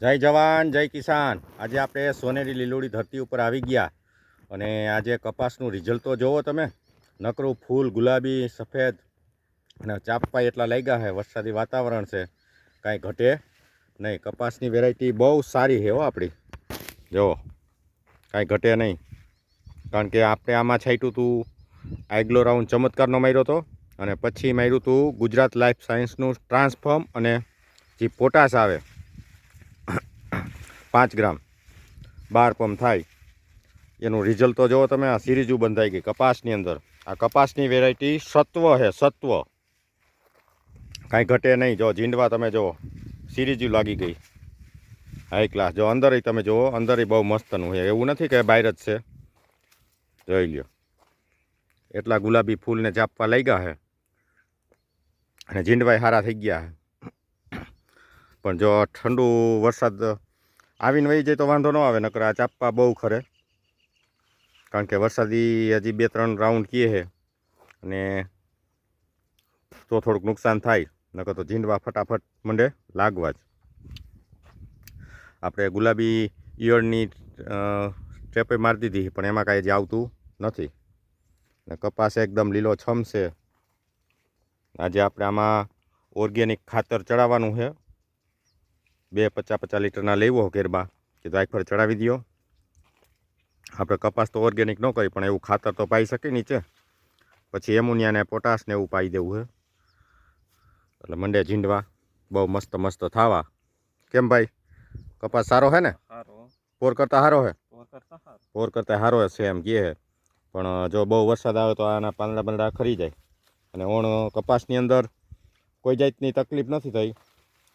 જય જવાન, જય કિસાન. આજે આપણે સોનેરી લીલોડી ધરતી ઉપર આવી ગયા અને આજે કપાસનું રિઝલ્ટ તો જોવો તમે. નકરું ફૂલ ગુલાબી, સફેદ અને ચાપા એટલા લાગ્યા છે. વરસાદી વાતાવરણ છે. કાંઈ ઘટે નહીં. કપાસની વેરાયટી બહુ સારી છે હો આપણી. જુઓ કાંઈ ઘટે નહીં. કારણ કે આપણે આમાં છાંટ્યું હતું આગલો રાઉન્ડ ચમત્કારનો માર્યો હતો અને પછી માર્યું હતું ગુજરાત લાઈફ સાયન્સનું ટ્રાન્સફોર્મ અને જે પોટાશ આવે પાંચ ગ્રામ બાર પંપ થાય. એનું રિઝલ્ટ તો જુઓ તમે, આ સિરીજુ બંધાઈ ગઈ કપાસની અંદર. આ કપાસની વેરાયટી સત્વ છે સત્વ. કાંઈ ઘટે નહીં. જો જીંડવા તમે જુઓ સિરીજુ લાગી ગઈ. હાઈ ક્લાસ જો અંદર તમે જુઓ, અંદર બહુ મસ્તનું છે. એવું નથી કે બહાર જ છે. જોઈ લ્યો. એટલા ગુલાબી ફૂલને ચાપવા લાગ્યા છે અને જીંડવાય સારા થઈ ગયા છે પણ જો ઠંડુ વરસાદ આવીને વહી જાય તો વાંધો ન આવે, નકર આ ચાપવા બહુ ખરે. કારણ કે વરસાદી હજી બે ત્રણ રાઉન્ડ કીએ છે અને તો થોડુંક નુકસાન થાય, નકર તો જીંડવા ફટાફટ મંડે લાગવા જ. આપણે ગુલાબી ઈયળની ટ્રેપે મારી દીધી પણ એમાં કાંઈ જ આવતું નથી. ને કપાસ એકદમ લીલો છમ છે. આજે આપણે આમાં ઓર્ગેનિક ખાતર ચડાવવાનું છે. બે પચાસ પચાસ લીટરના લેવો કેરબા કે પર ચડાવી દો આપણે કપાસ તો ઓર્ગેનિક ન કરી પણ એવું ખાતર તો પાઈ શકે નીચે. પછી એમોનિયાને પોટાશને એવું પાઈ દેવું છે એટલે મંડે ઝીંડવા બહુ મસ્ત મસ્ત થાવા. કેમ ભાઈ? કપાસ સારો છે ને? પોર કરતાં સારો હે? પોર કરતા સારો પોર કરતાં સારો છે એમ કહે છે પણ જો બહુ વરસાદ આવે તો આના પાંદડા પાંદડા ખરી જાય. અને ઓણ કપાસની અંદર કોઈ જાતની તકલીફ નથી થઈ.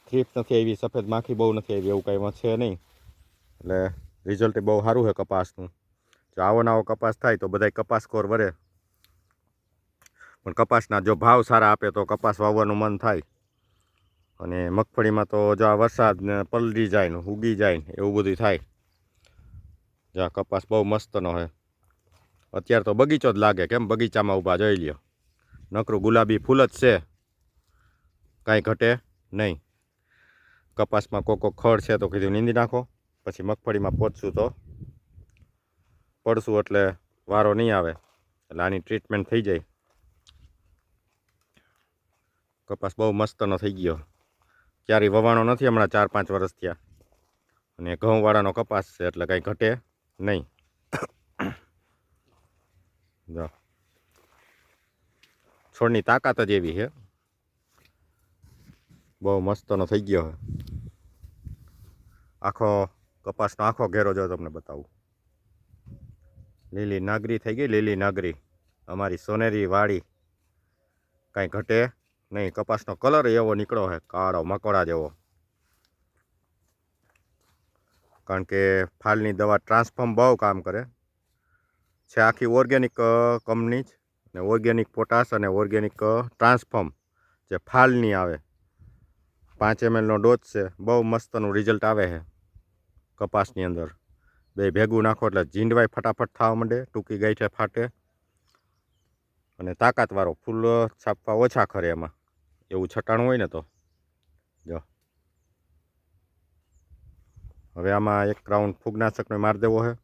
થ્રીપ નથી આવી, સફેદ માખી બહુ નથી આવી, એવું કાંઈ છે નહીં. એટલે રિઝલ્ટ બહુ સારું છે કપાસનું. જો આવો નવો કપાસ થાય તો બધાય કપાસ કોર વરે. પણ કપાસના જો ભાવ સારા આપે તો કપાસ વાવવાનું મન થાય. અને મગફળીમાં તો જો આ વરસાદ ને પલળી જાય ને ઉગી જાય ને એવું બધું થાય. જો કપાસ બહુ મસ્તનો છે. અત્યારે તો બગીચો જ લાગે, કેમ? બગીચામાં ઊભા જોઈ લ્યો. નકરું ગુલાબી ફૂલ જ છે. કાંઈ ઘટે નહીં. કપાસમાં કોકો ખડ છે તો કીધું નીંદી નાખો. પછી મગફળીમાં પહોંચશું તો પડશું એટલે વારો નહીં આવે. એટલે આની ટ્રીટમેન્ટ થઈ જાય. કપાસ બહુ મસ્તનો થઈ ગયો. ક્યારેય વવાણો નથી હમણાં ચાર પાંચ વર્ષ થયા. અને ઘઉંવાળાનો કપાસ છે એટલે કાંઈ ઘટે નહીં. જો. છોડની તાકાત જ એવી છે. બહુ મસ્તનો થઈ ગયો છે. આખો કપાસનો આખો ઘેરો જો તમને બતાવું. લીલી નાગરી થઈ ગઈ, લીલી નાગરી. અમારી સોનેરી વાડી કાંઈ ઘટે નહીં. કપાસનો કલર એવો નીકળો છે, કાળો મકોડા જેવો. કારણ કે ફાલની દવા ટ્રાન્સફોર્મ બહુ કામ કરે. છે આખી ઓર્ગેનિક કંપની જ. ને ઓર્ગેનિક પોટાશ અને ઓર્ગેનિક ટ્રાન્સફોર્મ જે ફાલની આવે. પાંચ એમએલનો ડોઝ છે. બહુ મસ્તનું રિઝલ્ટ આવે છે. કપાસની અંદર. બે ભેગું નાખો એટલે જીંડવાય ફટાફટ થવા માંડે, ટૂંકી ગાંઠે ફાટે. અને તાકાતવાળો ફૂલ છાપવા ઓછા ખરે એમાં. એવું છટાણું હોય ને તો. જો. હવે આમાં એક રાઉન્ડ ફૂગનાશકને માર દેવો છે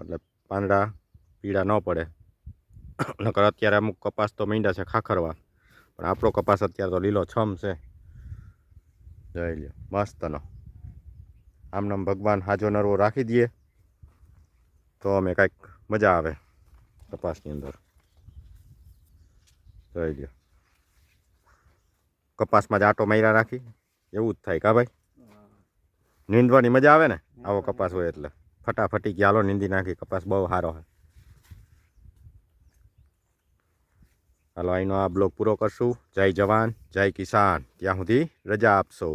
એટલે પાંદડા પીળા ન પડે. નકર અત્યારે અમુક કપાસ તો મીંડા છે ખાખરવા. પણ આપણો કપાસ અત્યારે તો લીલો છમ છે. જોઈ લ્યો. મસ્તનો. આમનામ ભગવાન હાજો નરવો રાખી દઈએ. તો અમે કાંઈક મજા આવે કપાસની અંદર. જોઈ લ્યો કપાસમાં જ આટો માર્યા રાખી. એવું જ થાય કા ભાઈ? નીંદવાની મજા આવે ને? આવો કપાસ હોય એટલે. ફટાફટી ગયા હાલો નીંદી નાખી. કપાસ બહુ સારો હોય હાલો, અહીંનો આ બ્લોગ પૂરો કરશું. જય જવાન, જય કિસાન. ત્યાં સુધી રજા આપશો.